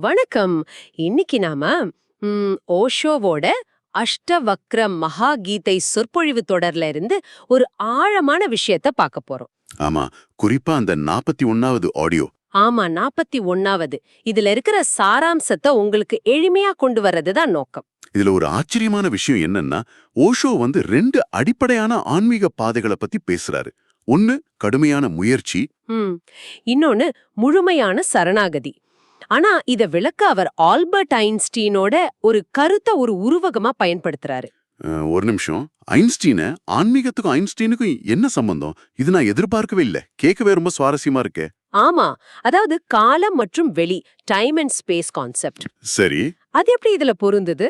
வணக்கம். இன்னைக்கு நாம ஓஷோவோட அஷ்டவக்ர மகா கீதை சொற்பொழிவு தொடர்ல இருந்து ஒரு ஆழமான விஷயத்த பார்க்க போறோம். ஆமா குறிப்பா அந்த நாற்பத்தி ஒன்னாவது ஆடியோ. ஆமா நாற்பத்தி ஒன்னாவது. இதுல இருக்கிற சாராம்சத்தை உங்களுக்கு எளிமையா கொண்டு வர்றதுதான் நோக்கம். இதுல ஒரு ஆச்சரியமான விஷயம் என்னன்னா ஓஷோ வந்து ரெண்டு அடிப்படையான ஆன்மீக பாதைகளை பத்தி பேசுறாரு. ஒன்னு கடுமையான முயற்சி. இன்னொன்னு முழுமையான சரணாகதி. ஆனா இத விளக்க அவர் ஆல்பர்ட் ஐன்ஸ்டீனோட ஒரு கருத்தை ஒரு உருவகமா பயன்படுத்துறாரு. ஒரு நிமிஷம். ஐன்ஸ்டீன ஆன்மீகத்துக்கும் ஐன்ஸ்டீனுக்கும் என்ன சம்பந்தம்? இது நான் எதிர்பார்க்கவே இல்ல. கேட்கவே ரொம்ப சுவாரஸ்யமா இருக்கே. ஆமா. அதாவது காலம் மற்றும் வெளி டைம் அண்ட் ஸ்பேஸ் கான்செப்ட் சரி. அது எப்படி இதுல பொருந்தது?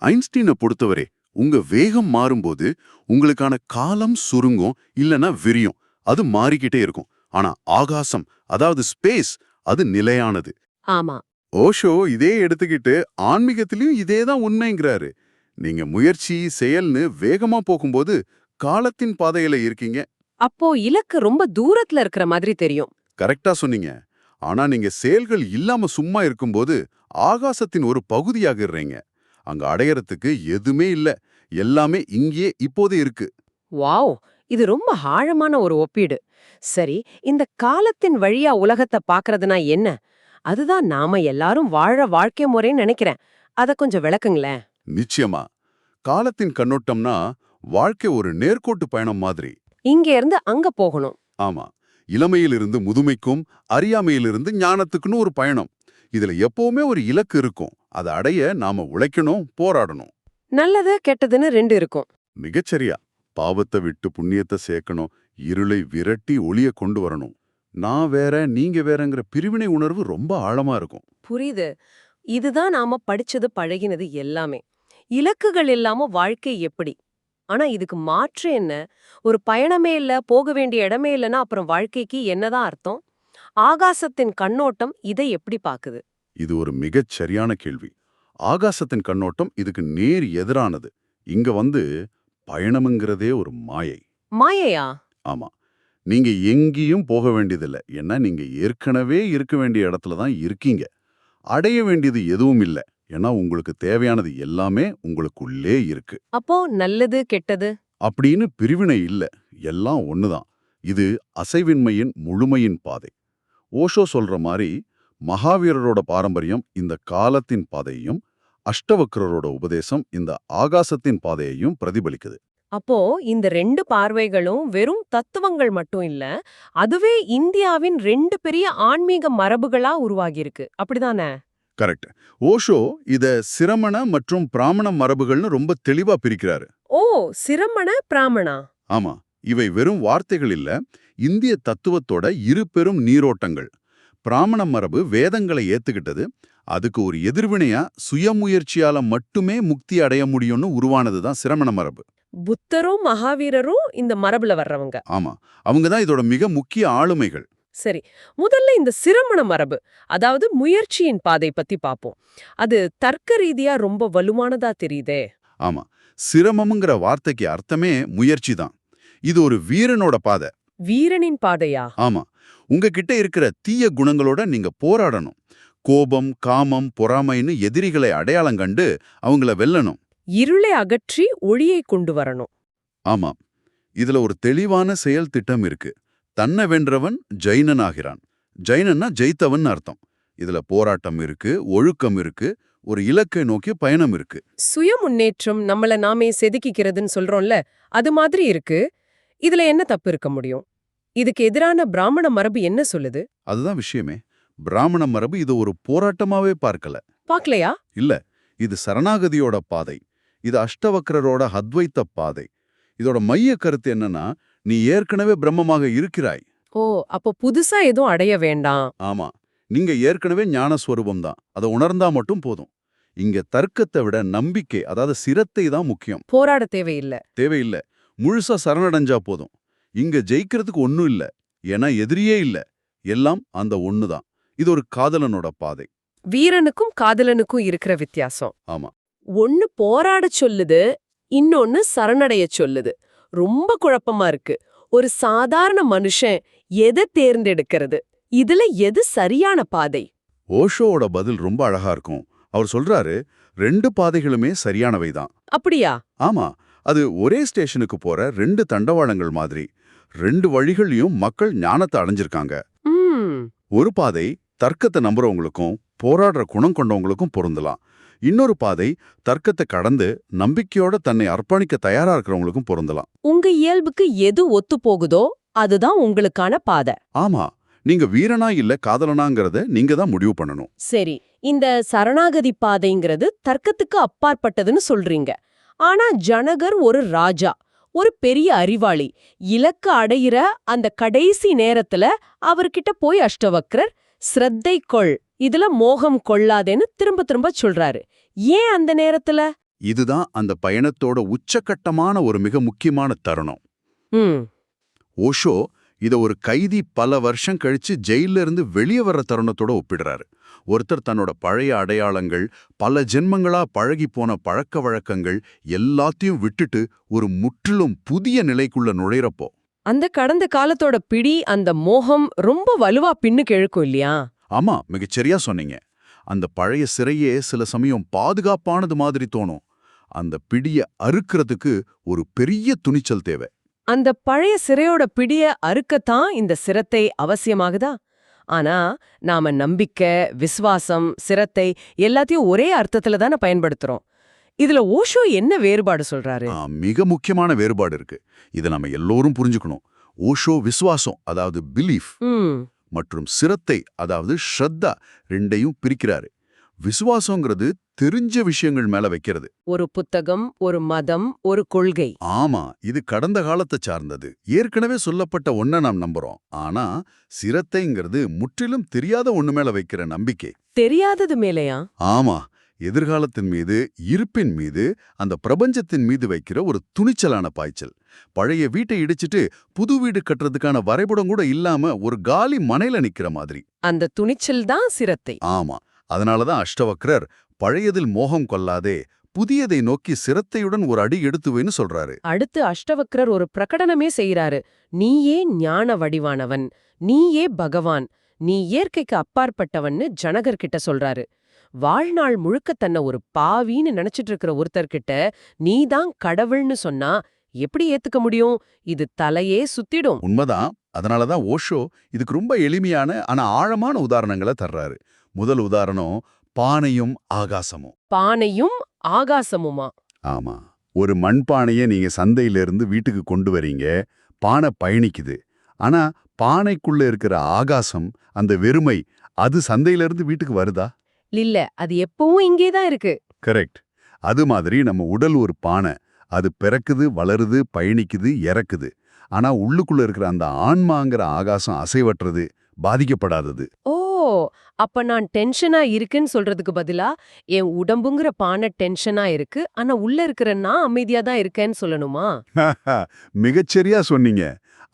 ஐன்ஸ்டீனை பொறுத்தவரை உங்க வேகம் மாறும்போது உங்களுக்கான காலம் சுருங்கும் இல்லனா விரியும். அது மாறிக்கிட்டே இருக்கும். ஆனா ஆகாசம் அதாவது ஸ்பேஸ் அது நிலையானது. ஆமா. ஓஷோ இதே எடுத்துக்கிட்டு ஆன்மீகத்திலயும் இதே தான் உண்மைங்கிறாரு. நீங்க முயற்சி செயல்னு வேகமா போகும்போது காலத்தின் பாதையில இருக்கீங்க. அப்போ இலக்கு ரொம்ப தூரத்துல இருக்கிற மாதிரி தெரியும். கரெக்டா சொன்னீங்க. ஆனா நீங்க செயல்கள் இல்லாம சும்மா இருக்கும்போது ஆகாசத்தின் ஒரு பகுதியாகிடுறீங்க. அங்க அடையறதுக்கு எதுவுமே இல்ல. எல்லாமே இங்கேயே இப்போது இருக்கு. வாவ்! இது ரொம்ப ஆழமான ஒரு ஒப்பீடு. சரி இந்த காலத்தின் வழியா உலகத்தை பாக்குறதுனா என்ன? அதுதான் நாம எல்லாரும் வாழ வாழ்க்கை முறைன்னு நினைக்கிறேன். அத கொஞ்சம் விளக்குங்களேன். நிச்சயமா. காலத்தின் கண்ணோட்டம்னா வாழ்க்கை ஒரு நேர்கோட்டு பயணம் மாதிரி. இங்க இருந்து அங்க போகணும். ஆமா. இளமையிலிருந்து முதுமைக்கும் அறியாமையிலிருந்து ஞானத்துக்குன்னு ஒரு பயணம். இதுல எப்பவுமே ஒரு இலக்கு இருக்கும். அதை அடைய நாம உழைக்கணும் போராடணும். நல்லது கெட்டதுன்னு ரெண்டு இருக்கும். மிகச்சரியா. பாவத்தை விட்டு புண்ணியத்தை சேர்க்கணும். இருளை விரட்டி ஒளிய கொண்டு வரணும். நான் வேற நீங்க வேறங்கிற பிரிவினை உணர்வு ரொம்ப ஆழமா இருக்கும். புரியுது. இதுதான் நாம படிச்சது பழகினது எல்லாமே. இலக்குகள் இல்லாம வாழ்க்கை எப்படி? ஆனா இதுக்கு மாற்று என்ன? ஒரு பயணமே இல்ல போக வேண்டிய இடமே இல்லைன்னா அப்புறம் வாழ்க்கைக்கு என்னதான் அர்த்தம்? ஆகாசத்தின் கண்ணோட்டம் இதை எப்படி பாக்குது இது ஒரு மிகச் சரியான கேள்வி. ஆகாசத்தின் கண்ணோட்டம் இதுக்கு நேர் எதிரானது. இங்க வந்து பயணம்ங்கிறதே ஒரு மாயை. மாயையா? ஆமா. நீங்க எங்கேயும் போக வேண்டியதில்லை. ஏன்னா நீங்க ஏற்கனவே இருக்க வேண்டிய இடத்துல தான் இருக்கீங்க. அடைய வேண்டியது எதுவும் இல்லை. ஏன்னா உங்களுக்கு தேவையானது எல்லாமே உங்களுக்குள்ளே இருக்கு. அப்போ நல்லது கெட்டது? அப்படின்னு பிரிவினை இல்ல. எல்லாம் ஒண்ணுதான் இது அசைவின்மையின் முழுமையின் பாதை. ஓஷோ சொல்ற மாதிரி மகாவீரரோட பாரம்பரியம் இந்த காலத்தின் பாதையையும் அஷ்டவக்ரரோட உபதேசம் இந்த ஆகாசத்தின் பாதையையும் பிரதிபலிக்குது. அப்போ இந்த ரெண்டு பார்வைகளும் வெறும் தத்துவங்கள் மட்டும் இல்ல அதுவே இந்தியாவின் ரெண்டு பெரிய ஆன்மீக மரபுகளா உருவாகியிருக்கு. அப்படிதானே? கரெக்ட் ஓஷோ இத சிரமண மற்றும் பிராமண மரபுகள்னு ரொம்ப தெளிவா பிரிக்கிறாரு. ஓ சிரமண பிராமணா? ஆமா. இவை வெறும் வார்த்தைகள் இல்ல இந்திய தத்துவத்தோட இரு பெரும் நீரோட்டங்கள். பிராமண மரபு வேதங்களை ஏத்துக்கிட்டது அதுக்கு ஒரு எதிர்வினையா சுயமுயற்சியால மட்டுமே முக்தி அடைய முடியும்னு உருவானதுதான் சிரமண மரபு. புத்தரும் மகாவீரரும் இந்த மரபுல வர்றவங்க. ஆமா. அவங்க தான் இதோட மிக முக்கிய ஆளுமைகள். சரி. முதல்ல இந்த சிரமண மரபு அதாவது முயற்சியின் பாதை பத்தி பாப்போம். அது தர்க்க ரீதியா ரொம்ப வலுவானதா தெரியுதே. ஆமா. சிரமம்ங்கிற வார்த்தைக்கு அர்த்தமே முயற்சி தான். இது ஒரு வீரனோட பாதை. வீரனின் பாதையா? ஆமா. உங்ககிட்ட இருக்கிற தீய குணங்களோட நீங்க போராடணும். கோபம் காமம் பொறாமைன்னு எதிரிகளை அடையாளம் கண்டு அவங்கள வெல்லணும். இருளை அகற்றி ஒளியை கொண்டு வரணும். ஆமாம். இதுல ஒரு தெளிவான செயல் திட்டம் இருக்கு. தன்னை வென்றவன் ஜெயினன் ஆகிறான். ஜெயினன்னா ஜெயித்தவன் அர்த்தம். இதுல போராட்டம் இருக்கு ஒழுக்கம் இருக்கு ஒரு இலக்கை நோக்கிய பயணம் இருக்கு. சுய முன்னேற்றம் நம்மள நாமே செதுக்கிக்கிறதுன்னு சொல்றோம்ல அது மாதிரி இருக்கு. இதுல என்ன தப்பு இருக்க முடியும்? இதுக்கு எதிரான பிராமண மரபு என்ன சொல்லுது? அதுதான் விஷயமே. பிராமண மரபு இது ஒரு போராட்டமாவே பார்க்கல. பாக்கலையா இல்ல இது சரணாகதியோட பாதை. இது அஷ்டவக்ரரோட அத்வைத்த பாதை. இதோட மைய கருத்து என்னன்னா நீ ஏற்கனவே பிரம்மமாக இருக்கிறாய். ஓ அப்போ புதுசா எதுவும் அடைய வேண்டாம். ஆமா. நீங்க ஏற்கனவே ஞானஸ்வரூபம் தான். அதை உணர்ந்தா மட்டும் போதும். இங்க தர்க்கத்தை விட நம்பிக்கை அதாவது சிரத்தை தான் முக்கியம். போராட தேவையில்லை. தேவையில்ல. முழுசா சரணடைஞ்சா போதும். இங்க ஜெயிக்கிறதுக்கு ஒண்ணும் இல்ல. ஏன்னா எதிரியே இல்ல. எல்லாம் அந்த ஒண்ணு தான் இது ஒரு காதலனோட பாதை. வீரனுக்கும் காதலனுக்கும் இருக்கிற வித்தியாசம். ஆமா. ஒன்னு போராட சொல்லுது இன்னொன்னு சரணடைய சொல்லுது. ரொம்ப குழப்பமா இருக்கு. ஒரு சாதாரண மனுஷன் எதை தேர்ந்தெடுக்கிறது? இதுல எது சரியான பாதை? ஓஷோவோட பதில் ரொம்ப அழகா இருக்கும். அவர் சொல்றாரு ரெண்டு பாதைகளுமே சரியானவை தான். அப்படியா? ஆமா அது ஒரே ஸ்டேஷனுக்கு போற ரெண்டு தண்டவாளங்கள் மாதிரி. ரெண்டு வழிகள்லயும் மக்கள் ஞானத்தை அடைஞ்சிருக்காங்க. ம். ஒரு பாதை தர்க்கத்தை நம்புறவங்களுக்கும் போராடுற குணம் கொண்டவங்களுக்கும் பொருந்தலாம். இன்னொரு பாதை தர்க்கத்தை கடந்து நம்பிக்கையோட தன்னை அர்ப்பணிக்க தயாரா இருக்கிறவங்களுக்கும் பொருந்தலாம். உங்க இயல்புக்கு எது ஒத்து போகுதோ அதுதான் உங்களுக்கான பாதை. ஆமா நீங்க வீரனா இல்ல காதலனாங்கிறத நீங்க தான் முடிவு பண்ணணும். சரி இந்த சரணாகதி பாதைங்கிறது தர்க்கத்துக்கு அப்பாற்பட்டதுன்னு சொல்றீங்க. ஆனா ஜனகர் ஒரு ராஜா ஒரு பெரிய அறிவாளி. இலக்கு அடையிற அந்த கடைசி நேரத்துல அவர்கிட்ட போய் அஷ்டவக்ரர் ஸ்ரத்தை கொள். இதுல மோகம் கொள்ளாதேன்னு திரும்ப திரும்ப சொல்றாரு. ஏன் அந்த நேரத்துல? இதுதான் அந்த பயணத்தோட உச்சக்கட்டமான ஒரு மிக முக்கியமான தருணம். ஓஷோ இத ஒரு கைதி பல வருஷம் கழிச்சு ஜெயில இருந்து வெளியே வர்ற தருணத்தோட ஒப்பிடுறாரு. ஒருத்தர் தன்னோட பழைய அடையாளங்கள் பல ஜென்மங்களா பழகி போன பழக்க வழக்கங்கள் எல்லாத்தையும் விட்டுட்டு ஒரு முற்றிலும் புதிய நிலைக்குள்ள நுழைறப்போ அந்த கடந்த காலத்தோட பிடி அந்த மோகம் ரொம்ப வலுவா பின்னுக்கு இழுக்கும் இல்லையா? ஆமா மிகச்சரியா சொன்னீங்க. அந்த பழைய சிறையே சில சமயம் பாதுகாப்பானது மாதிரி தோணும். அந்த பிடிய அறுக்கிறதுக்கு ஒரு பெரிய துணிச்சல் தேவை. அந்த பழைய சிறையோட பிடிய அறுக்கத்தான் இந்த சிரத்தை அவசியமாகுதா? ஆனா நாம நம்பிக்கை விசுவாசம் சிரத்தை எல்லாத்தையும் ஒரே அர்த்தத்துல தானே பயன்படுத்துறோம். இதுல ஓஷோ என்ன வேறுபாடு சொல்றாரு? மிக முக்கியமான வேறுபாடு இருக்கு. இதை நம்ம எல்லோரும் புரிஞ்சுக்கணும். ஓஷோ விசுவாசம் அதாவது பிலீஃப். மற்றும் சிரத்தை அதாவது ஸ்ரத்தா ரெண்டையும் பிரிக்கிறாரு. விசுவாசங்கிறது தெரிஞ்ச விஷயங்கள் மேல வைக்கிறது. ஒரு புத்தகம் ஒரு மதம் ஒரு கொள்கை. ஆமா இது கடந்த காலத்தை சார்ந்தது. ஏற்கனவே சொல்லப்பட்ட ஒன்ன நாம் நம்புறோம். ஆனா சிரத்தைங்கிறது முற்றிலும் தெரியாத ஒண்ணு மேல வைக்கிற நம்பிக்கை. தெரியாதது மேலையா? ஆமா எதிர்காலத்தின் மீது இருப்பின் மீது அந்த பிரபஞ்சத்தின் மீது வைக்கிற ஒரு துணிச்சலான பாய்ச்சல். பழைய வீட்டை இடிச்சிட்டு புது வீடு கட்டுறதுக்கான வரைபடம் கூட இல்லாம ஒரு காலி மனையில நிக்கிற மாதிரி. அந்த துணிச்சல் தான் சிரத்தை. ஆமா. அதனாலதான் அஷ்டவக்ரர் பழையதில் மோகம் கொள்ளாதே புதியதை நோக்கி சிரத்தையுடன் ஒரு அடி எடுத்துவேன்னு சொல்றாரு. அடுத்து அஷ்டவக்ரர் ஒரு பிரகடனமே செய்யறாரு நீயே ஞான வடிவானவன். நீயே பகவான். நீ இயற்கைக்கு அப்பாற்பட்டவன்னு ஜனகர் கிட்ட சொல்றாரு. வாழ்நாள் முழுக்க தன்னை ஒரு பாவின்னு நினைச்சிட்டு இருக்கிற ஒருத்தர்கிட்ட நீதான் கடவுள்னு சொன்னா எப்படி ஏத்துக்க முடியும்? இது தலையே சுத்திடும். உண்மைதான். அதனாலதான் ஓஷோ இதுக்கு ரொம்ப எளிமையான ஆனா ஆழமான உதாரணங்களை தர்றாரு. முதல் உதாரணம் பானையும் ஆகாசமும். பானையும் ஆகாசமுமா? ஆமா. ஒரு மண்பானையை நீங்க சந்தையில இருந்து வீட்டுக்கு கொண்டு வரீங்க பானை பயணிக்குது. ஆனா பானைக்குள்ள இருக்கிற ஆகாசம் அந்த வெறுமை அது சந்தையில இருந்து வீட்டுக்கு வருதா? இல்ல அது எப்பவும் இங்கேதான் இருக்கு. கரெக்ட் அது மாதிரி நம்ம உடல் ஒரு பானை. அது பிறக்குது வளருது பயணிக்குது இறக்குது. ஆனா உள்ளுக்குள்ள இருக்கிற அந்த ஆன்மாங்கிற ஆகாசம் அசைவற்றது பாதிக்கப்படாதது. ஓ அப்ப நான் டென்ஷனா இருக்குன்னு சொல்றதுக்கு பதிலா என் உடம்புங்கிற பானை டென்ஷனா இருக்கு ஆனா உள்ள இருக்கிற நான் அமைதியா தான் இருக்கேன்னு சொல்லணுமா? மிகச்சரியா சொன்னீங்க.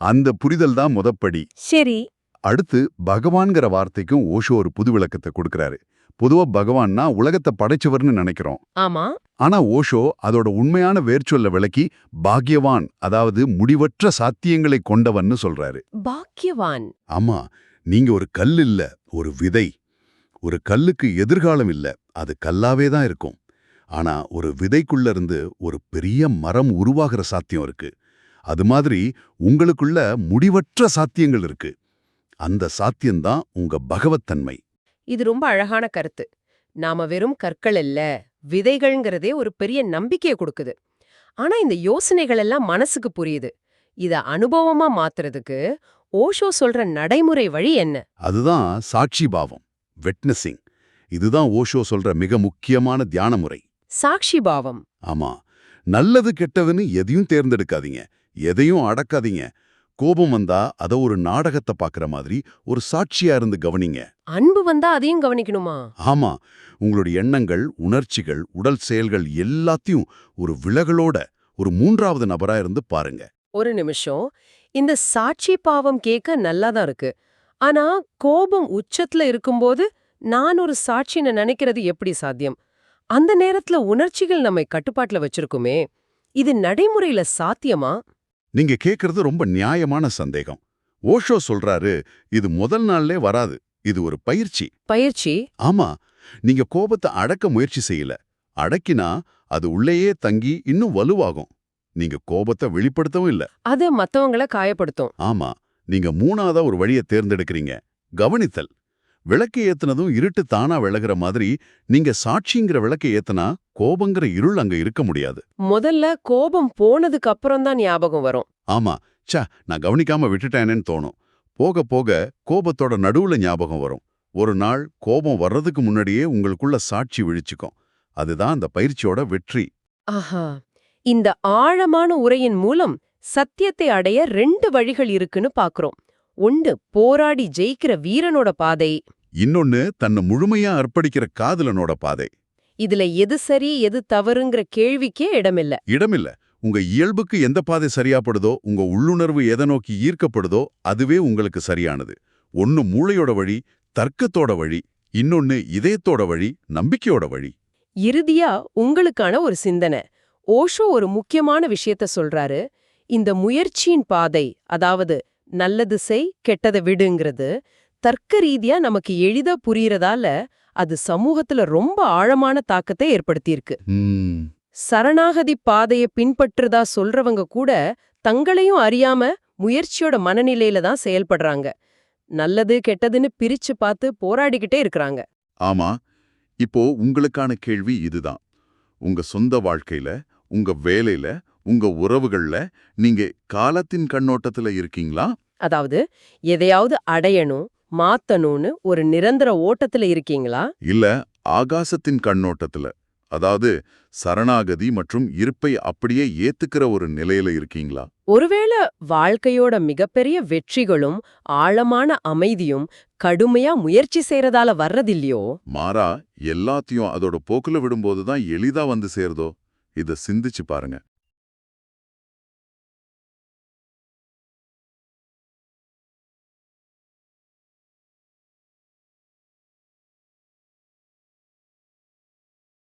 அந்த புரிதல் தான் முதப்படி. சரி. அடுத்து பகவான்கிற வார்த்தைக்கும் ஓஷோ ஒரு புது விளக்கத்தை கொடுக்கறாரு. பொதுவா பகவான்னா உலகத்தை படைச்சவர்னு நினைக்கிறோம். ஆமா. ஆனா ஓஷோ அதோட உண்மையான வேர்ச்சொல்ல விளக்கி பாக்யவான் அதாவது முடிவற்ற சாத்தியங்களை கொண்டவன்னு சொல்றாரு. பாக்கியவான். ஆமா நீங்க ஒரு கல் இல்ல ஒரு விதை. ஒரு கல்லுக்கு எதிர்காலம் இல்ல அது கல்லாவே தான் இருக்கும். ஆனா ஒரு விதைக்குள்ள இருந்து ஒரு பெரிய மரம் உருவாகிற சாத்தியம் இருக்கு. அது மாதிரி உங்களுக்குள்ள முடிவற்ற சாத்தியங்கள் இருக்கு. அந்த சாத்தியம்தான் உங்க பகவத்தன்மை. இது ரொம்ப அழகான கருத்து. நாம வெறும் கற்கள் இல்ல விதைகள்ங்கிறதே ஒரு பெரிய நம்பிக்கையை கொடுக்குது. ஆனா இந்த யோசனைகள் எல்லாம் மனசுக்கு புரியுது. இத அனுபவமா மாத்துறதுக்கு ஓஷோ சொல்ற நடைமுறை வழி என்ன? அதுதான் சாட்சி பாவம் வெட்னஸிங் இதுதான் ஓஷோ சொல்ற மிக முக்கியமான தியான முறை. சாட்சி பாவம். ஆமா. நல்லது கெட்டதுன்னு எதையும் தேர்ந்தெடுக்காதீங்க. எதையும் அடக்காதீங்க. கோபம் வந்தா அத ஒரு நாடகத்தை பாக்குற மாதிரி ஒரு சாட்சியா இருந்து கவனிங்க. அன்பு வந்தா அதையும் கவனிக்கணுமா? ஆமா. உங்களுடைய எண்ணங்கள் உணர்ச்சிகள் உடல் செயல்கள் எல்லாத்தையும் ஒரு விலகலோட ஒரு மூன்றாவது நபரா இருந்து பாருங்க. ஒரு நிமிஷம். இந்த சாட்சி பாவம் கேட்க நல்லாதான் இருக்கு. ஆனா கோபம் உச்சத்துல இருக்கும்போது நான் ஒரு சாட்சின்னு நினைக்கிறது எப்படி சாத்தியம்? அந்த நேரத்துல உணர்ச்சிகள் நம்மை கட்டுப்பாட்டுல வச்சிருக்குமே. இது நடைமுறையில சாத்தியமா? நீங்க கேக்குறது ரொம்ப நியாயமான சந்தேகம். ஓஷோ சொல்றாரு இது முதல் நாள்லே வராது இது ஒரு பயிற்சி. பயிற்சி? ஆமா நீங்க கோபத்தை அடக்க முயற்சி செய்யல அடக்கினா அது உள்ளேயே தங்கி இன்னும் வலுவாகும். நீங்க கோபத்தை வெளிப்படுத்தவும் இல்ல. அது மத்தவங்கள காயப்படுத்தும். ஆமா நீங்க மூணாவதா ஒரு வழியை தேர்ந்தெடுக்கிறீங்க கவனித்தல். விளக்கு ஏத்துனதும் இருட்டு தானா விலகுற மாதிரி நீங்க சாட்சிங்கிற விளக்கை ஏத்துனா கோபங்கிற இருள் அங்க இருக்க முடியாது. முதல்ல கோபம் போனதுக்கு அப்புறம் தான் ஞாபகம் வரும். ஆமா. ச்சே நான் கவனிக்காம விட்டுட்டேனேன்னு தோணும். போக போக கோபத்தோட நடுவுல ஞாபகம் வரும். ஒரு நாள் கோபம் வர்றதுக்கு முன்னாடியே உங்களுக்குள்ள சாட்சி விழிச்சுக்கும். அதுதான் அந்த பயிற்சியோட வெற்றி. ஆஹா. இந்த ஆழமான உரையின் மூலம் சத்தியத்தை அடைய ரெண்டு வழிகள் இருக்குன்னு பாக்குறோம். ஒன்று போராடி ஜெயிக்கிற வீரனோட பாதை. இன்னொன்னு தன்னை முழுமையா அர்ப்பணிக்கிற காதலனோட பாதை. இதுல எது சரி எது தவறுங்கிற கேள்விக்கே இடமில்ல. இடமில்ல. உங்க இயல்புக்கு எந்த பாதை சரியாப்படுதோ உங்க உள்ளுணர்வு எதை நோக்கி ஈர்க்கப்படுதோ அதுவே உங்களுக்கு சரியானது. ஒன்னு மூளையோட வழி தர்க்கத்தோட வழி இன்னொன்னு இதயத்தோட வழி நம்பிக்கையோட வழி. இறுதியா உங்களுக்கான ஒரு சிந்தனை. ஓஷோ ஒரு முக்கியமான விஷயத்த சொல்றாரு. இந்த முயற்சியின் பாதை அதாவது நல்லது செய் கெட்டதை விடுங்கிறது. தர்க்க ரீதியா நமக்கு எளிதா புரியறதால அது சமூகத்துல ரொம்ப ஆழமான தாக்கத்தை ஏற்படுத்தியிருக்கு. சரணாகதி பாதைய பின்பற்றுதா சொல்றவங்க கூட தங்களையும் அறியாம முயற்சியோட மனநிலையில தான் செயல்படுறாங்க. நல்லது கெட்டதுன்னு பிரிச்சு பார்த்து போராடிக்கிட்டே இருக்கறாங்க. ஆமா. இப்போ உங்களுக்கான கேள்வி இதுதான். உங்க சொந்த வாழ்க்கையில உங்க வேலையில உங்க உறவுகள்ல நீங்க காலத்தின் கண்ணோட்டத்துல இருக்கீங்களா? அதாவது எதையாவது அடையணும் மாத்தணும்னு ஒரு நிரந்தர ஓட்டத்துல இருக்கீங்களா? இல்ல ஆகாசத்தின் கண்ணோட்டத்துல. அதாவது சரணாகதி மற்றும் இருப்பை அப்படியே ஏத்துக்கிற ஒரு நிலையில இருக்கீங்களா? ஒருவேளை வாழ்க்கையோட மிகப்பெரிய வெற்றிகளும் ஆழமான அமைதியும் கடுமையா முயற்சி செய்யறதால வர்றதில்லையோ? மாறா எல்லாத்தையும் அதோட போக்குல விடும்போது தான் எளிதா வந்து சேருதோ? இத சிந்திச்சு பாருங்க.